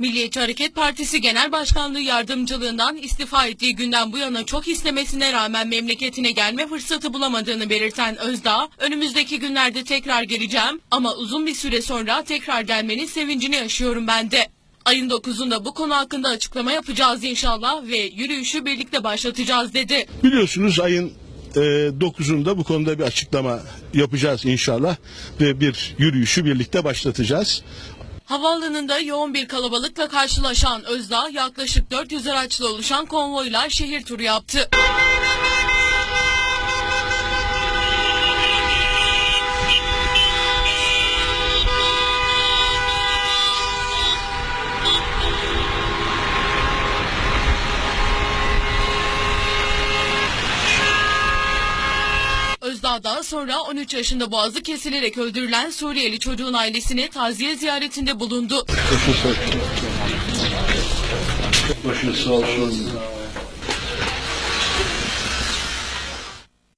Milliyetçi Hareket Partisi Genel Başkanlığı yardımcılığından istifa ettiği günden bu yana çok istemesine rağmen memleketine gelme fırsatı bulamadığını belirten Özdağ, önümüzdeki günlerde tekrar geleceğim ama uzun bir süre sonra tekrar gelmenin sevincini yaşıyorum ben de. Ayın 9'unda bu konu hakkında açıklama yapacağız inşallah ve yürüyüşü birlikte başlatacağız dedi. Biliyorsunuz ayın e, 9'unda bu konuda bir açıklama yapacağız inşallah ve bir yürüyüşü birlikte başlatacağız. Havaalanında yoğun bir kalabalıkla karşılaşan Özdağ yaklaşık 400 araçla oluşan konvoyla şehir turu yaptı. Daha sonra 13 yaşında boğazı kesilerek öldürülen Suriyeli çocuğun ailesine taziye ziyaretinde bulundu. Başınız sağ olsun.